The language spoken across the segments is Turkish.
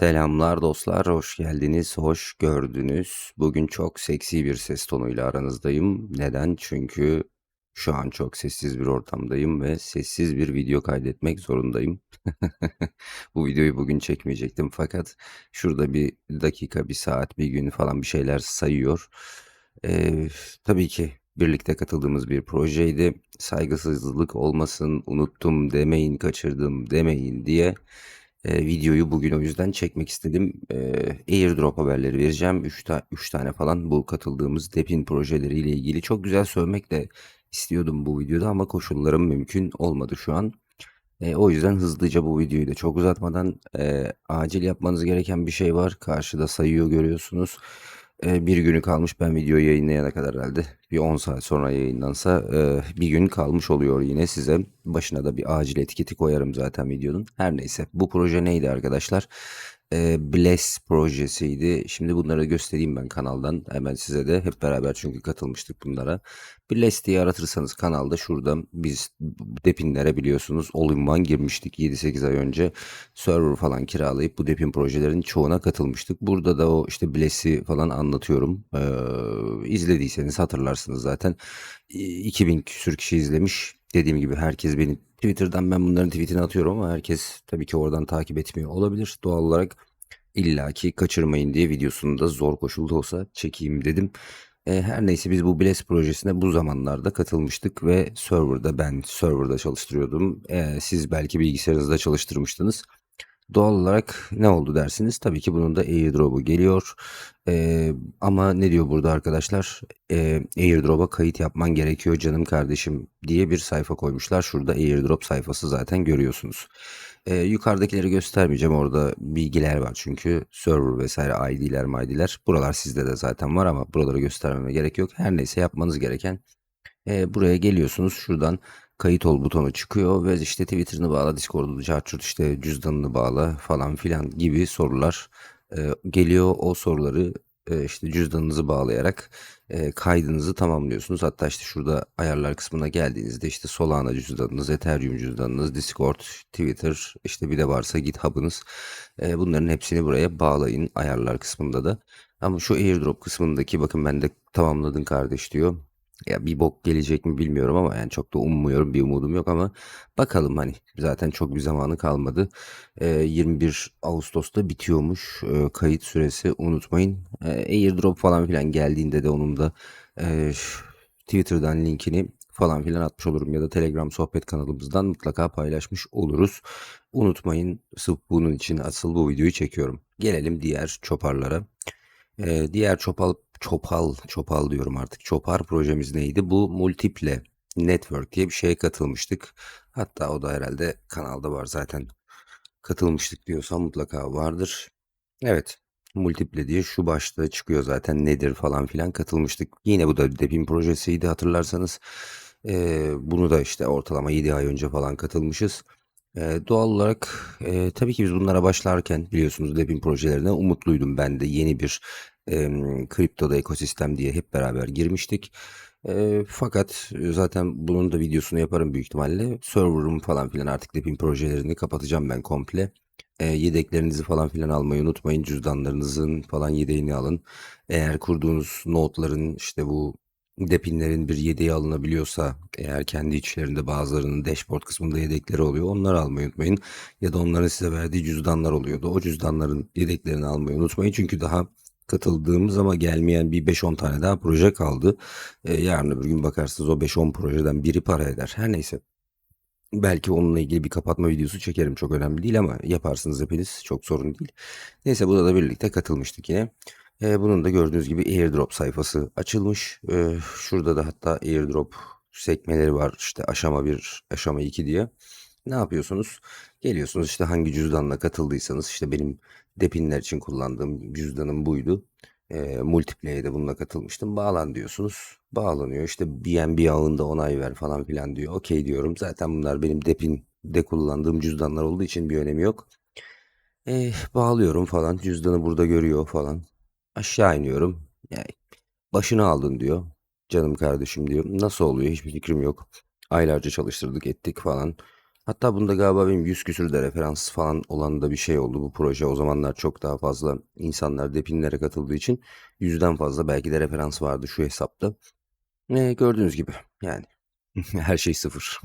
Selamlar dostlar, hoş geldiniz, hoş gördünüz. Bugün çok seksi bir ses tonuyla aranızdayım. Neden? Çünkü şu an çok sessiz bir ortamdayım ve sessiz bir video kaydetmek zorundayım. Bu videoyu bugün çekmeyecektim fakat şurada bir dakika, bir saat, bir gün falan bir şeyler sayıyor. Ee, tabii ki birlikte katıldığımız bir projeydi. Saygısızlık olmasın, unuttum demeyin, kaçırdım demeyin diye e, videoyu bugün o yüzden çekmek istedim. E, airdrop haberleri vereceğim. 3 ta tane falan bu katıldığımız Depin projeleriyle ilgili. Çok güzel söylemek de istiyordum bu videoda ama koşullarım mümkün olmadı şu an. E, o yüzden hızlıca bu videoyu da çok uzatmadan e, acil yapmanız gereken bir şey var. Karşıda sayıyor görüyorsunuz. E, bir günü kalmış ben videoyu yayınlayana kadar herhalde bir 10 saat sonra yayınlansa e, bir gün kalmış oluyor yine size. Başına da bir acil etiketi koyarım zaten videonun. Her neyse bu proje neydi arkadaşlar? E, Bless projesiydi. Şimdi bunları göstereyim ben kanaldan. Hemen size de hep beraber çünkü katılmıştık bunlara. Bless diye aratırsanız kanalda şurada biz depinlere biliyorsunuz all-in-one girmiştik 7-8 ay önce. Server falan kiralayıp bu depin projelerin çoğuna katılmıştık. Burada da o işte Bless'i falan anlatıyorum. Ee, izlediyseniz hatırlarsınız zaten. 2000 küsür kişi izlemiş. Dediğim gibi herkes beni Twitter'dan ben bunların tweetini atıyorum ama herkes tabii ki oradan takip etmiyor olabilir. Doğal olarak illaki kaçırmayın diye videosunu da zor koşulda olsa çekeyim dedim. E, her neyse biz bu Bless projesine bu zamanlarda katılmıştık ve serverda ben serverda çalıştırıyordum. E, siz belki bilgisayarınızda çalıştırmıştınız. Doğal olarak ne oldu dersiniz? Tabii ki bunun da airdrop'u geliyor. Ee, ama ne diyor burada arkadaşlar? Ee, airdrop'a kayıt yapman gerekiyor canım kardeşim diye bir sayfa koymuşlar. Şurada airdrop sayfası zaten görüyorsunuz. Ee, yukarıdakileri göstermeyeceğim. Orada bilgiler var çünkü server vesaire ID'ler MID'ler. Buralar sizde de zaten var ama buraları göstermeme gerek yok. Her neyse yapmanız gereken e, buraya geliyorsunuz. Şuradan kayıt ol butonu çıkıyor ve işte Twitter'ını bağla, Discord'unu çarçurt işte cüzdanını bağla falan filan gibi sorular e, geliyor. O soruları e, işte cüzdanınızı bağlayarak e, kaydınızı tamamlıyorsunuz. Hatta işte şurada ayarlar kısmına geldiğinizde işte Solana cüzdanınız, Ethereum cüzdanınız, Discord, Twitter işte bir de varsa GitHub'ınız e, bunların hepsini buraya bağlayın ayarlar kısmında da. Ama şu airdrop kısmındaki bakın ben de tamamladın kardeş diyor. Ya bir bok gelecek mi bilmiyorum ama yani çok da ummuyorum bir umudum yok ama bakalım hani zaten çok bir zamanı kalmadı. Ee, 21 Ağustos'ta bitiyormuş ee, kayıt süresi unutmayın. Ee, airdrop falan filan geldiğinde de onun da e, Twitter'dan linkini falan filan atmış olurum ya da Telegram sohbet kanalımızdan mutlaka paylaşmış oluruz. Unutmayın sırf bunun için asıl bu videoyu çekiyorum. Gelelim diğer çoparlara. Ee, diğer çopal Çopal, Çopal diyorum artık. Çopar projemiz neydi? Bu Multiple Network diye bir şeye katılmıştık. Hatta o da herhalde kanalda var zaten. Katılmıştık diyorsam mutlaka vardır. Evet. Multiple diye şu başta çıkıyor zaten nedir falan filan katılmıştık. Yine bu da Depin projesiydi hatırlarsanız. Ee, bunu da işte ortalama 7 ay önce falan katılmışız. Ee, doğal olarak e, tabii ki biz bunlara başlarken biliyorsunuz Depin projelerine umutluydum ben de yeni bir Emm, kriptoda ekosistem diye hep beraber girmiştik. Eee, fakat zaten bunun da videosunu yaparım büyük ihtimalle. Server'ım falan filan artık Depin projelerini kapatacağım ben komple. Eee, yedeklerinizi falan filan almayı unutmayın. Cüzdanlarınızın falan yedeğini alın. Eğer kurduğunuz notların işte bu Depinlerin bir yedeği alınabiliyorsa eğer kendi içlerinde bazılarının dashboard kısmında yedekleri oluyor. Onları almayı unutmayın. Ya da onların size verdiği cüzdanlar oluyordu. O cüzdanların yedeklerini almayı unutmayın. Çünkü daha katıldığımız ama gelmeyen bir 5-10 tane daha proje kaldı. E, yarın öbür gün bakarsınız o 5-10 projeden biri para eder. Her neyse. Belki onunla ilgili bir kapatma videosu çekerim. Çok önemli değil ama yaparsınız hepiniz. Çok sorun değil. Neyse burada da birlikte katılmıştık yine. E, bunun da gördüğünüz gibi airdrop sayfası açılmış. E, şurada da hatta airdrop sekmeleri var. İşte aşama 1, aşama 2 diye. Ne yapıyorsunuz? Geliyorsunuz işte hangi cüzdanla katıldıysanız işte benim depinler için kullandığım cüzdanım buydu. E, Multiplay'e de bununla katılmıştım. Bağlan diyorsunuz. Bağlanıyor. İşte BNB ağında onay ver falan filan diyor. Okey diyorum. Zaten bunlar benim depinde kullandığım cüzdanlar olduğu için bir önemi yok. E, bağlıyorum falan. Cüzdanı burada görüyor falan. Aşağı iniyorum. Yani başını aldın diyor. Canım kardeşim diyor. Nasıl oluyor? Hiçbir fikrim yok. Aylarca çalıştırdık ettik falan. Hatta bunda galiba benim 100 küsür de referans falan olan da bir şey oldu bu proje. O zamanlar çok daha fazla insanlar depinlere katıldığı için yüzden fazla belki de referans vardı şu hesapta. Eee, gördüğünüz gibi yani her şey sıfır.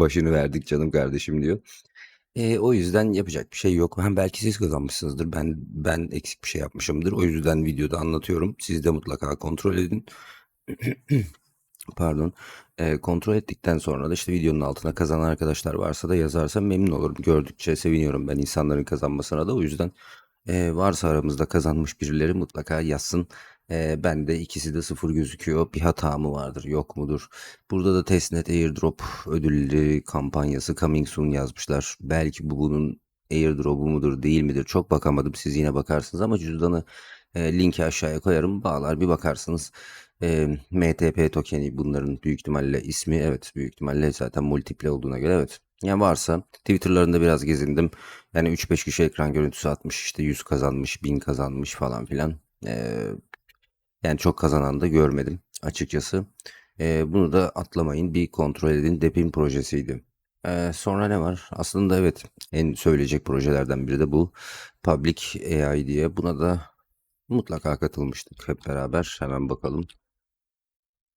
Başını verdik canım kardeşim diyor. Eee, o yüzden yapacak bir şey yok. Hem belki siz kazanmışsınızdır. Ben ben eksik bir şey yapmışımdır. O yüzden videoda anlatıyorum. Siz de mutlaka kontrol edin. Pardon. Eee, kontrol ettikten sonra da işte videonun altına kazanan arkadaşlar varsa da yazarsa memnun olurum. Gördükçe seviniyorum ben insanların kazanmasına da. O yüzden eee, varsa aramızda kazanmış birileri mutlaka yazsın. Eee, ben de ikisi de sıfır gözüküyor. Bir hata mı vardır, yok mudur? Burada da testnet airdrop ödüllü kampanyası coming soon yazmışlar. Belki bu bunun airdrop'u mudur, değil midir? Çok bakamadım. Siz yine bakarsınız ama cüzdanı eee, linki aşağıya koyarım. Bağlar bir bakarsınız. Eee, MTP tokeni bunların büyük ihtimalle ismi evet büyük ihtimalle zaten multiple olduğuna göre evet. Yani varsa Twitter'larında biraz gezindim. Yani 3-5 kişi ekran görüntüsü atmış işte 100 kazanmış 1000 kazanmış falan filan. Eee, yani çok kazanan da görmedim açıkçası. Eee, bunu da atlamayın bir kontrol edin Depin projesiydi. Eee, sonra ne var? Aslında evet en söyleyecek projelerden biri de bu. Public AI diye buna da mutlaka katılmıştık hep beraber. Hemen bakalım.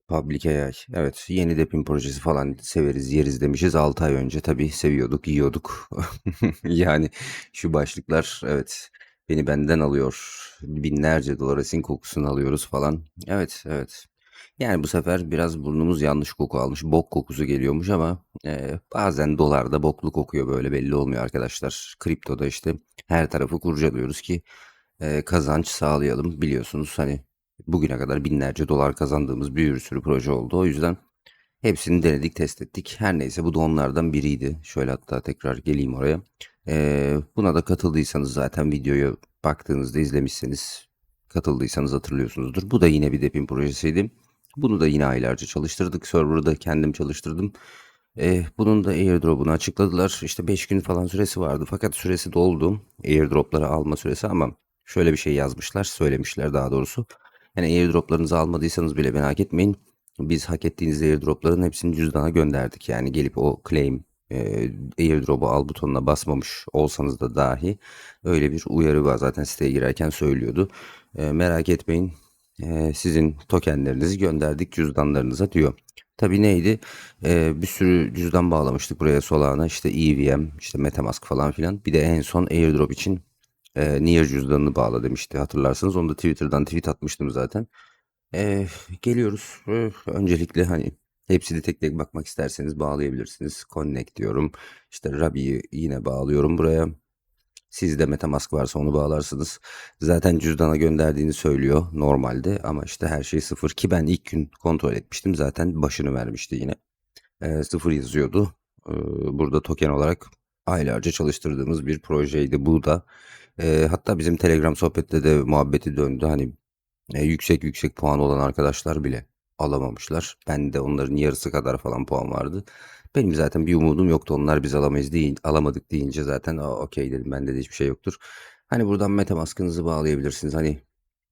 Public AI. Evet, yeni depin projesi falan severiz, yeriz demişiz. 6 ay önce tabii seviyorduk, yiyorduk. Yani şu başlıklar evet beni benden alıyor. Binlerce dolar kokusunu alıyoruz falan. Evet, evet. Yani bu sefer biraz burnumuz yanlış koku almış. Bok kokusu geliyormuş ama e, bazen dolarda boklu kokuyor böyle belli olmuyor arkadaşlar. Kriptoda işte her tarafı kurcalıyoruz ki e, kazanç sağlayalım. Biliyorsunuz hani bugüne kadar binlerce dolar kazandığımız bir sürü proje oldu. O yüzden hepsini denedik, test ettik. Her neyse bu da onlardan biriydi. Şöyle hatta tekrar geleyim oraya. Ee, buna da katıldıysanız zaten videoyu baktığınızda izlemişseniz katıldıysanız hatırlıyorsunuzdur. Bu da yine bir depin projesiydi. Bunu da yine aylarca çalıştırdık. Server'ı da kendim çalıştırdım. Ee, bunun da airdrop'unu açıkladılar. İşte 5 gün falan süresi vardı. Fakat süresi doldu. Airdrop'ları alma süresi ama şöyle bir şey yazmışlar. Söylemişler daha doğrusu. Yani airdrop'larınızı almadıysanız bile merak etmeyin. Biz hak ettiğiniz airdrop'ların hepsini cüzdana gönderdik. Yani gelip o claim e, airdrop'u al butonuna basmamış olsanız da dahi öyle bir uyarı var. Zaten siteye girerken söylüyordu. E, merak etmeyin e, sizin tokenlerinizi gönderdik cüzdanlarınıza diyor. Tabi neydi? E, bir sürü cüzdan bağlamıştık buraya Solana işte EVM işte Metamask falan filan. Bir de en son airdrop için e, Nier cüzdanını bağla demişti hatırlarsanız. Onu da Twitter'dan tweet atmıştım zaten. E, geliyoruz. E, öncelikle hani hepsini tek tek bakmak isterseniz bağlayabilirsiniz. Connect diyorum. İşte Rabi'yi yine bağlıyorum buraya. Sizde Metamask varsa onu bağlarsınız. Zaten cüzdana gönderdiğini söylüyor normalde ama işte her şey sıfır ki ben ilk gün kontrol etmiştim zaten başını vermişti yine. E, sıfır yazıyordu. E, burada token olarak aylarca çalıştırdığımız bir projeydi bu da. E, hatta bizim Telegram sohbette de muhabbeti döndü. Hani e, yüksek yüksek puan olan arkadaşlar bile alamamışlar. Ben de onların yarısı kadar falan puan vardı. Benim zaten bir umudum yoktu. Onlar biz alamayız değil, alamadık deyince zaten okey dedim. Bende de hiçbir şey yoktur. Hani buradan Metamask'ınızı bağlayabilirsiniz. Hani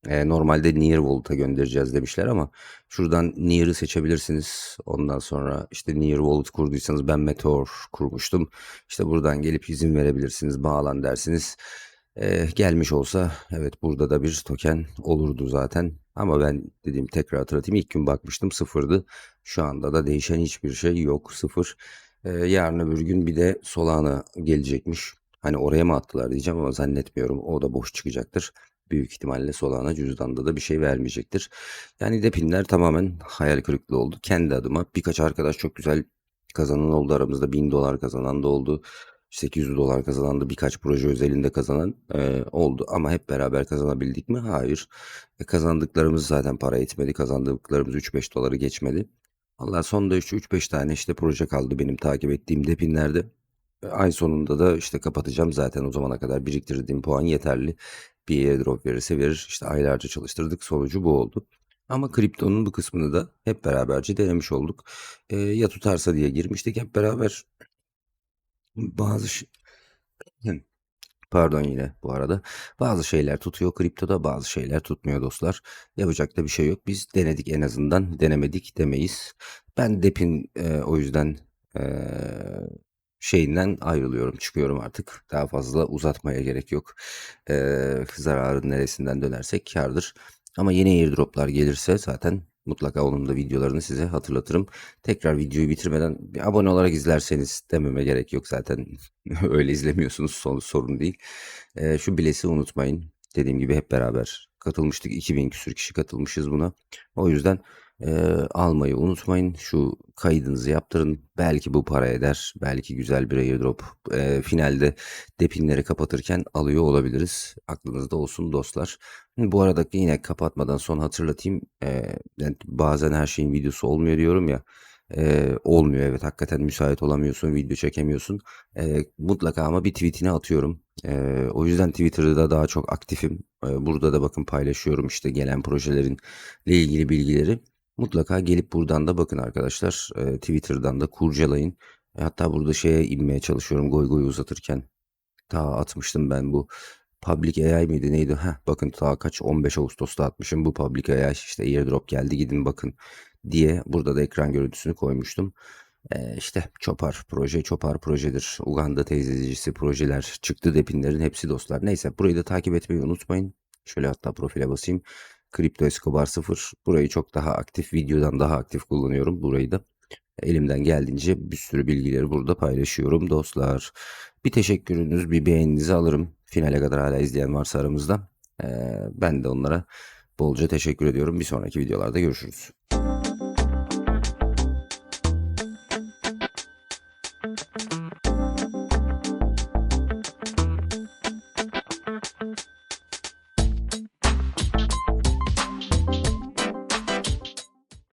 e, normalde Near Wallet'a göndereceğiz demişler ama şuradan Near'ı seçebilirsiniz. Ondan sonra işte Near Wallet kurduysanız ben Meteor kurmuştum. İşte buradan gelip izin verebilirsiniz. Bağlan dersiniz. E, gelmiş olsa evet burada da bir token olurdu zaten. Ama ben dediğim tekrar hatırlatayım ilk gün bakmıştım sıfırdı. Şu anda da değişen hiçbir şey yok sıfır. E, yarın öbür gün bir de Solana gelecekmiş. Hani oraya mı attılar diyeceğim ama zannetmiyorum. O da boş çıkacaktır. Büyük ihtimalle Solana cüzdanda da bir şey vermeyecektir. Yani depinler tamamen hayal kırıklığı oldu. Kendi adıma birkaç arkadaş çok güzel kazanan oldu aramızda. 1000 dolar kazanan da oldu. 800 dolar kazanan da birkaç proje özelinde kazanan e, oldu. Ama hep beraber kazanabildik mi? Hayır. E, kazandıklarımız zaten para etmedi. Kazandıklarımız 3-5 doları geçmedi. Allah sonunda 3-5 tane işte proje kaldı benim takip ettiğim depinlerde. Ay sonunda da işte kapatacağım zaten o zamana kadar biriktirdiğim puan yeterli. Bir airdrop verirse verir. İşte aylarca çalıştırdık. Sonucu bu oldu. Ama kriptonun bu kısmını da hep beraberce denemiş olduk. E, ya tutarsa diye girmiştik hep beraber. Bazı. Pardon yine bu arada. Bazı şeyler tutuyor kriptoda bazı şeyler tutmuyor dostlar. Yapacak da bir şey yok. Biz denedik en azından. Denemedik demeyiz. Ben Dep'in e, o yüzden e, şeyinden ayrılıyorum. Çıkıyorum artık. Daha fazla uzatmaya gerek yok. Eee, zararın neresinden dönersek kârdır. Ama yeni airdrop'lar gelirse zaten mutlaka onun da videolarını size hatırlatırım. Tekrar videoyu bitirmeden bir abone olarak izlerseniz dememe gerek yok zaten. Öyle izlemiyorsunuz sorun değil. Eee, şu bilesi unutmayın. Dediğim gibi hep beraber katılmıştık. 2000 küsür kişi katılmışız buna. O yüzden eee, almayı unutmayın. Şu kaydınızı yaptırın. Belki bu para eder. Belki güzel bir airdrop. Eee, finalde depinleri kapatırken alıyor olabiliriz. Aklınızda olsun dostlar. Bu arada yine kapatmadan son hatırlatayım. Eee, yani bazen her şeyin videosu olmuyor diyorum ya. Eee, olmuyor evet hakikaten müsait olamıyorsun, video çekemiyorsun. Eee, mutlaka ama bir tweetini atıyorum. Eee, o yüzden Twitter'da daha çok aktifim. Eee, burada da bakın paylaşıyorum işte gelen projelerin ile ilgili bilgileri. Mutlaka gelip buradan da bakın arkadaşlar. Eee, Twitter'dan da kurcalayın. E, hatta burada şeye inmeye çalışıyorum goy goy uzatırken. Ta atmıştım ben bu Public AI miydi neydi? Heh, bakın ta kaç 15 Ağustos'ta atmışım bu Public AI işte airdrop geldi gidin bakın diye burada da ekran görüntüsünü koymuştum. Ee, işte Çopar proje Çopar projedir. Uganda teyzecisi projeler çıktı depinlerin hepsi dostlar. Neyse burayı da takip etmeyi unutmayın. Şöyle hatta profile basayım. Kripto Escobar 0. Burayı çok daha aktif videodan daha aktif kullanıyorum burayı da. Elimden geldiğince bir sürü bilgileri burada paylaşıyorum dostlar. Bir teşekkürünüz, bir beğeninizi alırım. Finale kadar hala izleyen varsa aramızda. Ee, ben de onlara bolca teşekkür ediyorum. Bir sonraki videolarda görüşürüz.